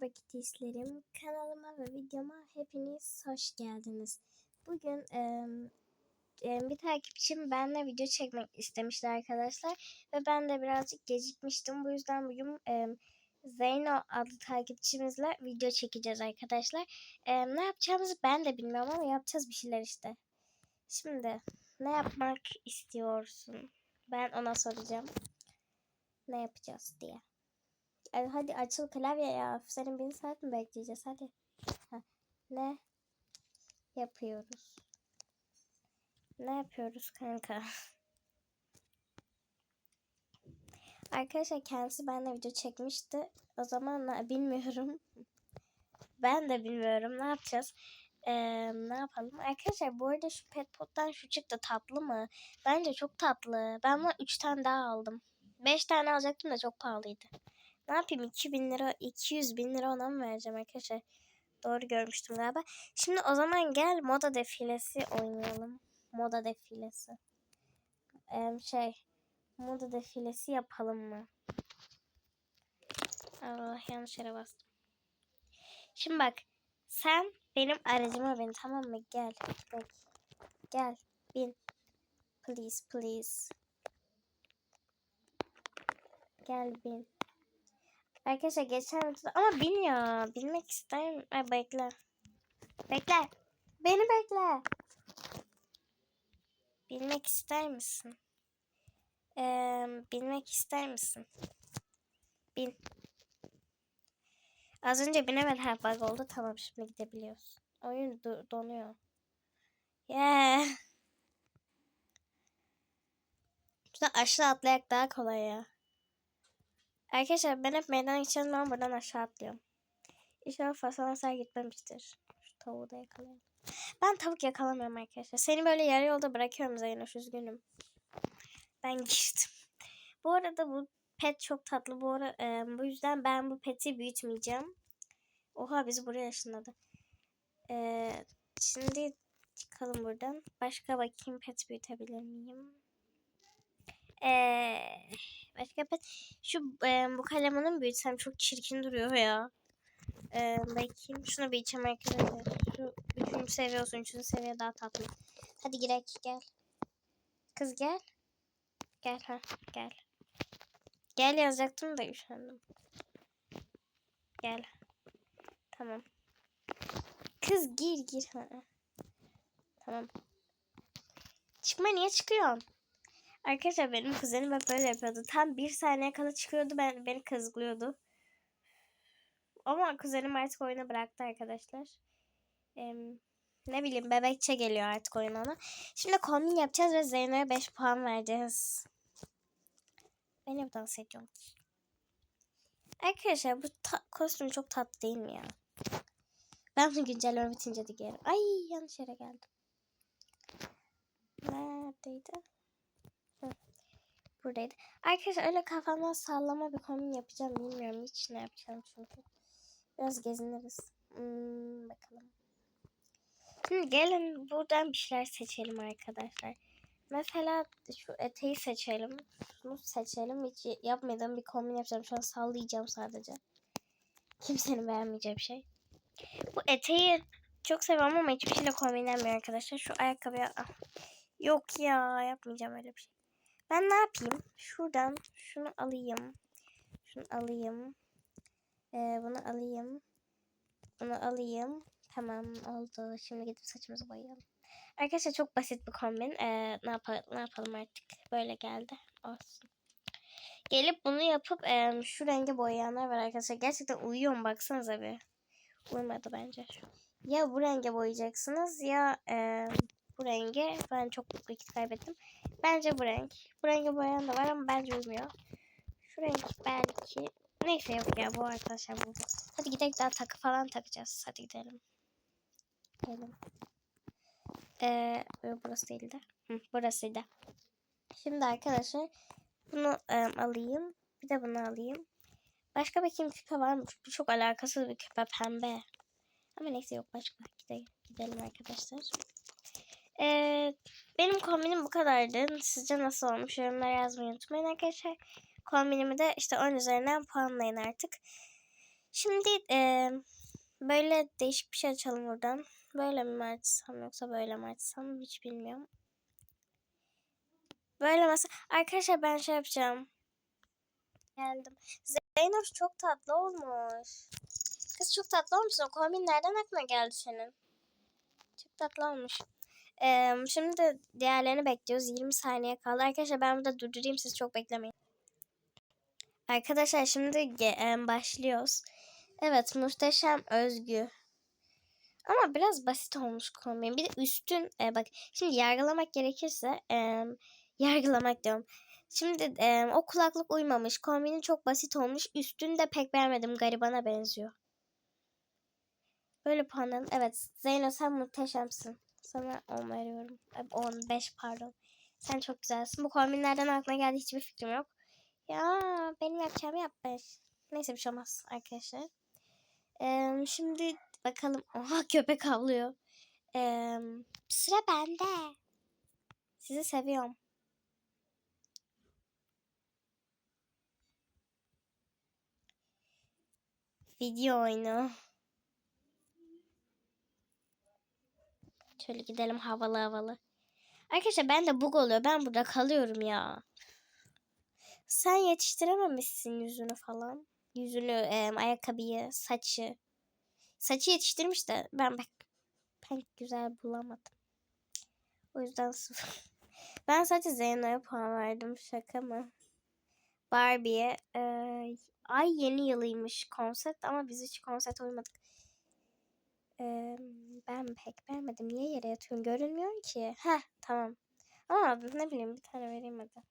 Merhaba Kitişlerim. Kanalıma ve videoma hepiniz hoş geldiniz. Bugün em, bir takipçim benimle video çekmek istemişti arkadaşlar. Ve ben de birazcık gecikmiştim. Bu yüzden bugün em, Zeyno adlı takipçimizle video çekeceğiz arkadaşlar. Em, ne yapacağımızı ben de bilmiyorum ama yapacağız bir şeyler işte. Şimdi ne yapmak istiyorsun? Ben ona soracağım. Ne yapacağız diye. Ay, hadi açıl klavye ya. Senin bir saat mi bekleyeceğiz? Hadi. Ha, Ne yapıyoruz? Ne yapıyoruz kanka? Arkadaşlar kendisi benimle video çekmişti. O zaman bilmiyorum. Ben de bilmiyorum. Ne yapacağız? Ee, ne yapalım? Arkadaşlar bu arada şu pet pottan şu çıktı tatlı mı? Bence çok tatlı. Ben buna 3 tane daha aldım. 5 tane alacaktım da çok pahalıydı. Ne yapayım 2000 lira 200 bin lira ona mı vereceğim arkadaşlar? Doğru görmüştüm galiba. Şimdi o zaman gel moda defilesi oynayalım. Moda defilesi. Ee, şey moda defilesi yapalım mı? Allah yanlış yere bastım. Şimdi bak sen benim aracıma bin tamam mı? Gel. Bak. Gel. Bin. Please please. Gel bin. Arkadaşlar geçen ama bin ya. Bilmek ister Ay bekle. Bekle. Beni bekle. Bilmek ister misin? Ee, bilmek ister misin? Bin. Az önce binemedi her bug oldu. Tamam şimdi gidebiliyoruz. Oyun do- donuyor. Yeah. Şuradan aşağı atlayak daha kolay ya. Arkadaşlar ben hep meydan ama buradan aşağı atlıyorum. İnşallah fason hasar gitmemiştir. Şu tavuğu da yakalayalım. Ben tavuk yakalamıyorum arkadaşlar. Seni böyle yarı yolda bırakıyorum Zeynoş üzgünüm. Ben geçtim. Bu arada bu pet çok tatlı. Bu, ara, e, bu yüzden ben bu peti büyütmeyeceğim. Oha bizi buraya ışınladı. E, şimdi çıkalım buradan. Başka bakayım pet büyütebilir miyim? Eee başka pet şu e, bu kalemanın büyütsem çok çirkin duruyor ya. E, bakayım şunu bir içem arkadaşlar. Şu üçüncü seviye olsun. Üçüncü seviye daha tatlı. Hadi girek gel. Kız gel. Gel ha gel. Gel yazacaktım da üşendim. Gel. Tamam. Kız gir gir. Ha. Tamam. Çıkma niye çıkıyorsun? Arkadaşlar benim kuzenim hep böyle yapıyordu. Tam bir saniye kala çıkıyordu ben beni kazıklıyordu. Ama kuzenim artık oyunu bıraktı arkadaşlar. Ee, ne bileyim bebekçe geliyor artık oyun ona. Şimdi kombin yapacağız ve Zeyno'ya 5 puan vereceğiz. Ben hep dans ediyorum. Arkadaşlar bu kostüm çok tatlı değil mi ya? Ben bunu güncelleme bitince de giyerim. Ay yanlış yere geldim. Neredeydi? Buradaydı. Arkadaşlar öyle kafamdan sallama bir kombin yapacağım. Bilmiyorum hiç ne yapacağım çünkü. Biraz geziniriz. Hmm, bakalım. Şimdi gelin buradan bir şeyler seçelim arkadaşlar. Mesela şu eteği seçelim. Şunu seçelim. Hiç yapmadığım bir kombin yapacağım. Şu an sallayacağım sadece. Kimsenin beğenmeyeceği bir şey. Bu eteği çok seviyorum ama hiçbir şeyle kombinlenmiyor arkadaşlar. Şu ayakkabıya... Ah, Yok ya yapmayacağım öyle bir şey. Ben ne yapayım? Şuradan şunu alayım. Şunu alayım. Ee, bunu alayım. Bunu alayım. Tamam oldu. Şimdi gidip saçımızı boyayalım. Arkadaşlar çok basit bir kombin. Ee, ne, yapalım, ne yapalım artık? Böyle geldi. Olsun. Gelip bunu yapıp e, şu rengi boyayanlar var arkadaşlar. Gerçekten uyuyor mu? Baksanıza bir. Uyumadı bence. Ya bu renge boyayacaksınız ya e, bu rengi. Ben çok vakit kaybettim. Bence bu renk. Bu rengi boyayan da var ama bence uymuyor. Şu renk belki. Neyse yok ya bu arkadaşlar bu. Hadi gidelim daha takı falan takacağız. Hadi gidelim. Gidelim. Ee, burası değildi. Hı, burasıydı. Şimdi arkadaşlar bunu e, alayım. Bir de bunu alayım. Başka bakayım küpe var mı? Bu çok alakasız bir küpe pembe. Ama neyse yok başka. Gidelim, gidelim arkadaşlar. Ee, benim kombinim bu kadardı. Sizce nasıl olmuş? Yorumlara yazmayı unutmayın arkadaşlar. Kombinimi de işte 10 üzerinden puanlayın artık. Şimdi e, böyle değişik bir şey açalım buradan. Böyle mi açsam yoksa böyle mi açsam hiç bilmiyorum. Böyle mesela arkadaşlar ben şey yapacağım. Geldim. Zeynep çok tatlı olmuş. Kız çok tatlı olmuş. O kombin nereden aklına geldi senin? Çok tatlı olmuş. Ee, şimdi de diğerlerini bekliyoruz. 20 saniye kaldı. Arkadaşlar ben burada durdurayım. Siz çok beklemeyin. Arkadaşlar şimdi başlıyoruz. Evet muhteşem özgü. Ama biraz basit olmuş kombin. Bir de üstün e, bak şimdi yargılamak gerekirse e, yargılamak diyorum. Şimdi e, o kulaklık uymamış. Kombinin çok basit olmuş. Üstünü de pek beğenmedim. Garibana benziyor. Böyle puanlarım. Evet Zeyno sen muhteşemsin. Sana 10 veriyorum. 15 pardon. Sen çok güzelsin. Bu kombinlerden aklına geldi hiçbir fikrim yok. Ya benim yapacağımı yapmış. Neyse bir şey olmaz arkadaşlar. Ee, şimdi bakalım. Oha köpek havlıyor. Ee, sıra bende. Sizi seviyorum. Video oyunu. Şöyle gidelim havalı havalı. Arkadaşlar ben de bug oluyor. Ben burada kalıyorum ya. Sen yetiştirememişsin yüzünü falan. Yüzünü, e, ayakkabıyı, saçı. Saçı yetiştirmiş de ben pek, pek güzel bulamadım. O yüzden sıfır. Ben sadece Zeyno'ya puan verdim. Şaka mı? Barbie'ye. E, ay yeni yılıymış konsept ama biz hiç konsept uymadık. E, ben pek beğenmedim. Niye yere yatıyorum? Görünmüyor ki. Heh tamam. Ama ne bileyim bir tane vereyim hadi.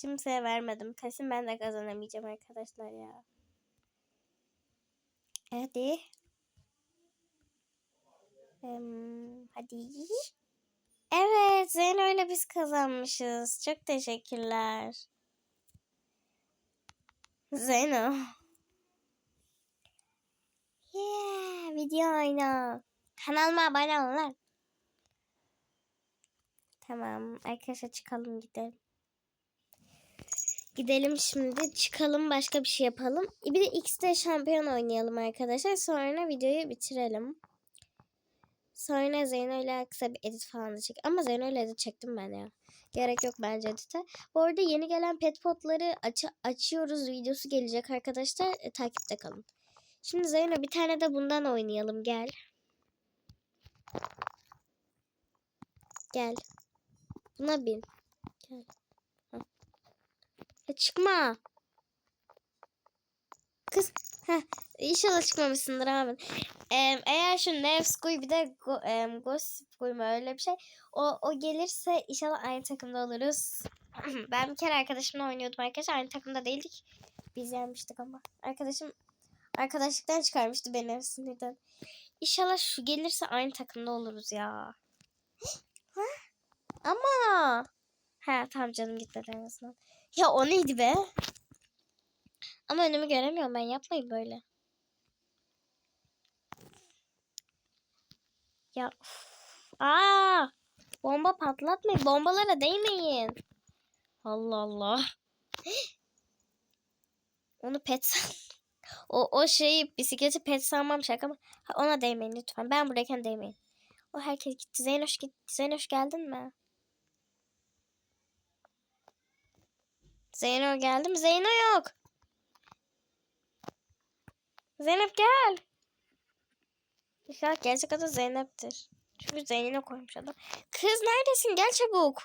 Kimseye vermedim. Kesin ben de kazanamayacağım arkadaşlar ya. Hadi. Hmm, hadi. Evet Zeyno ile biz kazanmışız. Çok teşekkürler. Zeyno. Yeah, video oyna. Kanalıma abone olun lan. Tamam. Arkadaşlar çıkalım gidelim. Gidelim şimdi. Çıkalım başka bir şey yapalım. Bir de X'de şampiyon oynayalım arkadaşlar. Sonra videoyu bitirelim. Sonra Zeyno ile kısa bir edit falan da çek. Ama Zeyno ile edit çektim ben ya. Gerek yok bence edite. Bu arada yeni gelen pet potları aç açıyoruz videosu gelecek arkadaşlar. E, takipte kalın. Şimdi Zeyno bir tane de bundan oynayalım. Gel. Gel. Buna bin. Gel. Ha, çıkma. Kız. Heh, inşallah çıkmamışsındır abi. Ee, eğer şu Nevskoy bir de go, e, Gossipkoy mu öyle bir şey. O, o gelirse inşallah aynı takımda oluruz. ben bir kere arkadaşımla oynuyordum arkadaşlar. Aynı takımda değildik. Biz yenmiştik ama. Arkadaşım arkadaşlıktan çıkarmıştı beni sinirden. İnşallah şu gelirse aynı takımda oluruz ya. Ama. Ha tamam canım gitmedi en azından. Ya o neydi be? Ama önümü göremiyorum ben yapmayın böyle. Ya uf. Bomba patlatmayın. Bombalara değmeyin. Allah Allah. Onu pet o, o şeyi bisikleti pet sanmam şaka ama ona değmeyin lütfen. Ben buradayken değmeyin. O herkes gitti. Zeynoş gitti. Zeynoş geldin mi? Zeyno geldi mi? Zeyno yok. Zeynep gel. İnşallah gerçek adı Zeynep'tir. Çünkü Zeynep'e koymuş adam. Kız neredesin? Gel çabuk.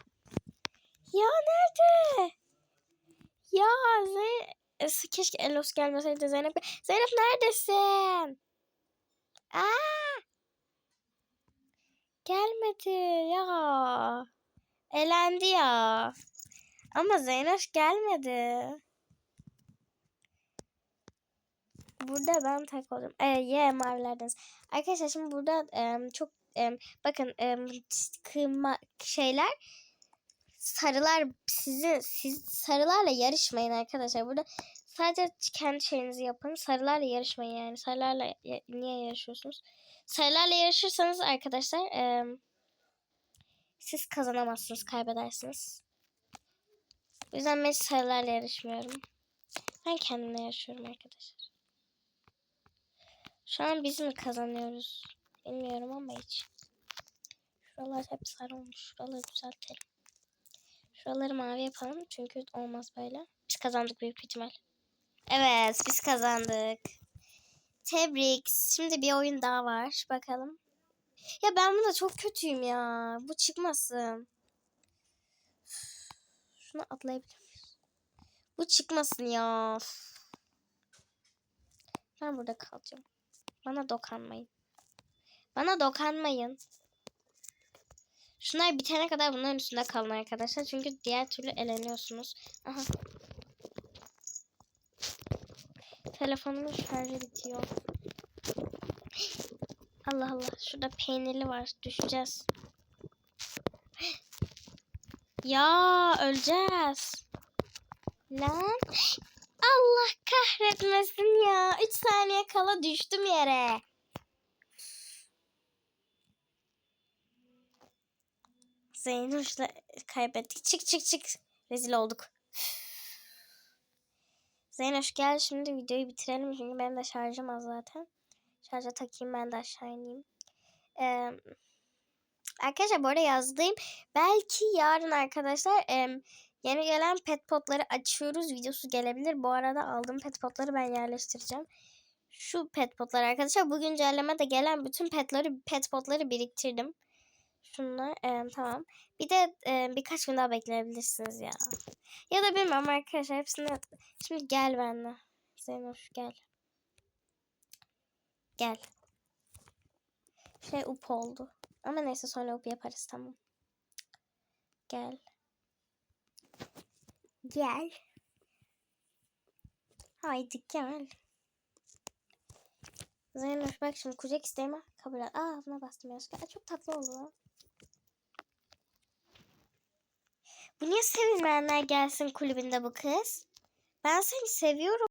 Ya nerede? Ya Zeynep. Keşke Elos gelmeseydi Zeynep. Zeynep neredesin? Aa! Gelmedi ya. Elendi ya. Ama Zeynep gelmedi. Burada ben tek oldum. Ee, ye mavilerdeniz. Arkadaşlar şimdi burada e, çok e, bakın e, kıma, şeyler sarılar sizi siz sarılarla yarışmayın arkadaşlar. Burada sadece kendi şeyinizi yapın. Sarılarla yarışmayın yani. Sarılarla ya, niye yarışıyorsunuz? Sarılarla yarışırsanız arkadaşlar e, siz kazanamazsınız, kaybedersiniz. O yüzden ben sarılarla yarışmıyorum. Ben kendimle yaşıyorum arkadaşlar. Şu an biz mi kazanıyoruz? Bilmiyorum ama hiç. Şuralar hep sarı olmuş. Şuraları düzeltelim. Şuraları mavi yapalım çünkü olmaz böyle. Biz kazandık büyük ihtimal. Evet biz kazandık. Tebrik. Şimdi bir oyun daha var. Bakalım. Ya ben bunda çok kötüyüm ya. Bu çıkmasın. Şunu atlayabilir miyiz? Bu çıkmasın ya. Ben burada kalacağım. Bana dokanmayın. Bana dokanmayın. Şunlar bitene kadar bunların üstünde kalın arkadaşlar. Çünkü diğer türlü eleniyorsunuz. Aha. Telefonumun şarjı bitiyor. Allah Allah. Şurada peynirli var. Düşeceğiz. Ya öleceğiz. Lan. Allah kahretmesin ya. 3 saniye kala düştüm yere. Zeynoş'la kaybettik. Çık çık çık. Rezil olduk. Zeynoş gel şimdi videoyu bitirelim çünkü benim de şarjım az zaten. Şarja takayım ben de aşağı ineyim. Ee, arkadaşlar bu arada yazdığım belki yarın arkadaşlar em, yeni gelen pet potları açıyoruz videosu gelebilir. Bu arada aldığım pet potları ben yerleştireceğim. Şu pet potlar arkadaşlar bu güncellemede gelen bütün petleri pet potları biriktirdim. Şunlar em, tamam. Bir de em, birkaç gün daha bekleyebilirsiniz ya. Ya da bilmiyorum arkadaşlar hepsini. Şimdi gel benimle. Zeynoş gel. Gel. Şey up oldu. Ama neyse sonra up yaparız tamam. Gel. Gel. Haydi gel. Zeynoş bak şimdi kucak isteğime kabul et. Aa buna bastım. Aa, Çok tatlı oldu lan. Niye sevilmeyenler gelsin kulübünde bu kız? Ben seni seviyorum.